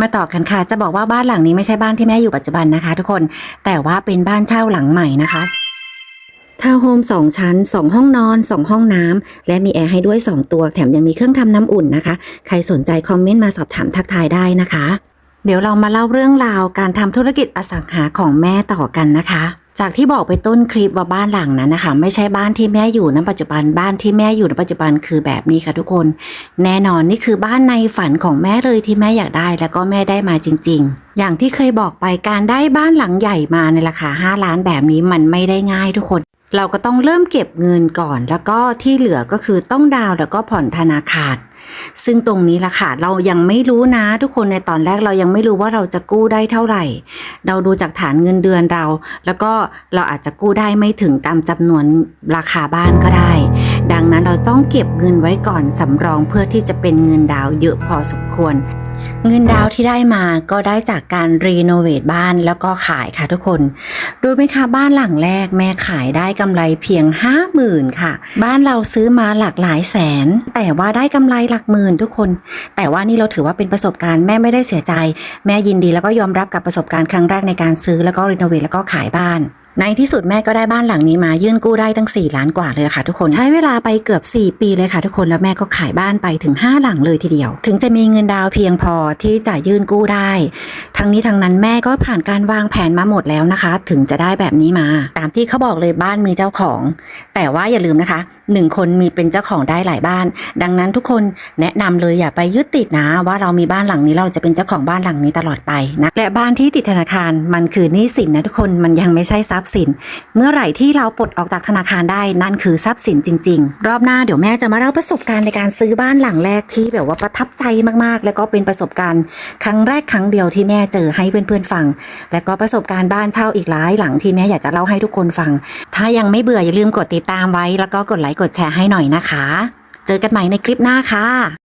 มาต่อกันค่ะ จะบอกว่าบ้านหลังนี้ไม่ใช่บ้านที่แม่อยู่ปัจจุบันนะคะ ทุกคน แต่ว่าเป็นบ้านเช่าหลังใหม่นะคะทาวน์โฮมสองชั้น2ห้องนอน2ห้องน้ำและมีแอร์ให้ด้วย2ตัวแถมยังมีเครื่องทำน้ำอุ่นนะคะ ใครสนใจคอมเมนต์มาสอบถามทักทายได้นะคะ เดี๋ยวเรามาเล่าเรื่องราวการทำธุรกิจอสังหาของแม่ต่อกันนะคะ จากที่บอกไปต้นคลิปว่าบ้านหลังนั้นนะคะ ไม่ใช่บ้านที่แม่อยู่ณปัจจุบันบ้านที่แม่อยู่ในปัจจุบันคือแบบนี้ค่ะทุกคน แน่นอนนี่คือบ้านในฝันของแม่เลยที่แม่อยากได้แล้วก็แม่ได้มาจริง ๆ อย่างที่เคยบอกไปการได้บ้านหลังใหญ่มาในราคา 5 ล้านแบบนี้มันไม่ได้ง่ายทุกคน เราก็ต้องเริ่มเก็บเงินก่อน แล้วก็ที่เหลือก็คือต้องดาวแล้วก็ผ่อนธนาคาร ซึ่งตรงนี้ล่ะค่ะ เรายังไม่รู้นะ ทุกคนในตอนแรกเรายังไม่รู้ว่าเราจะกู้ได้เท่าไหร่ เราดูจากฐานเงินเดือนเรา แล้วก็เราอาจจะกู้ได้ไม่ถึงตามจำนวนราคาบ้านก็ได้ ดังนั้นเราต้องเก็บเงินไว้ก่อนสำรองเพื่อที่จะเป็นเงินดาวเยอะพอสมควร เงินดาวที่ได้มาก็ได้จากการรีโนเวทบ้านแล้วก็ขายค่ะทุกคนรู้ไหมคะบ้านหลังแรกแม่ขายได้กำไรเพียง5 0,000ค่ะ บ้านเราซื้อมาหลากหลายแสน แต่ว่าได้กำไรหลักหมื่นทุกคน แต่ว่านี่เราถือว่าเป็นประสบการณ์แม่ไม่ได้เสียใจ แม่ยินดีแล้วก็ยอมรับกับประสบการณ์ครั้งแรกในการซื้อแล้วก็รีโนเวทแล้วก็ขายบ้าน ในที่สุดแม่ก็ได้บ้านหลังนี้มายื่นกู้ได้ตั้ง 4 ล้านกว่าเลยค่ะทุกคนใช้เวลาไปเกือบ 4 ปีเลยค่ะทุกคนแล้วแม่ก็ขายบ้านไปถึง 5 หลังเลยทีเดียว ถึงจะมีเงินดาวเพียงพอที่จะยื่นกู้ได้ ทั้งนี้ทั้งนั้นแม่ก็ผ่านการวางแผนมาหมดแล้วนะคะ ถึงจะได้แบบนี้มา ตามที่เขาบอกเลยบ้านมีเจ้าของ แต่ว่าอย่าลืมนะคะหนึ่งคนมีเป็นเจ้าของได้หลายบ้าน ดังนั้นทุกคนแนะนำเลยอย่าไปยึดติดนะ ว่าเรามีบ้านหลังนี้เราจะเป็นเจ้าของบ้านหลังนี้ตลอดไปนะและบ้านที่ติดธนาคารมันคือหนี้สินนะทุกคนมันยังไม่ใช่ทรัพย์สิน เมื่อไหร่ที่เราปลดออกจากธนาคารได้นั่นคือทรัพย์สินจริง ๆ รอบหน้าเดี๋ยวแม่จะมาเล่าประสบการณ์ในการซื้อบ้านหลังแรกที่แบบว่าประทับใจมากๆ แล้วก็เป็นประสบการณ์ครั้งแรกครั้งเดียวที่แม่เจอให้เพื่อนๆฟัง และก็ประสบการณ์บ้านเช่าอีกหลายหลังที่แม่อยากจะเล่าให้ทุกคนฟัง ถ้ายังไม่เบื่ออย่าลืมกดติดตามไว้ แล้วก็กดไลค์กดแชร์ให้หน่อยนะคะ เจอกันใหม่ในคลิปหน้าค่ะ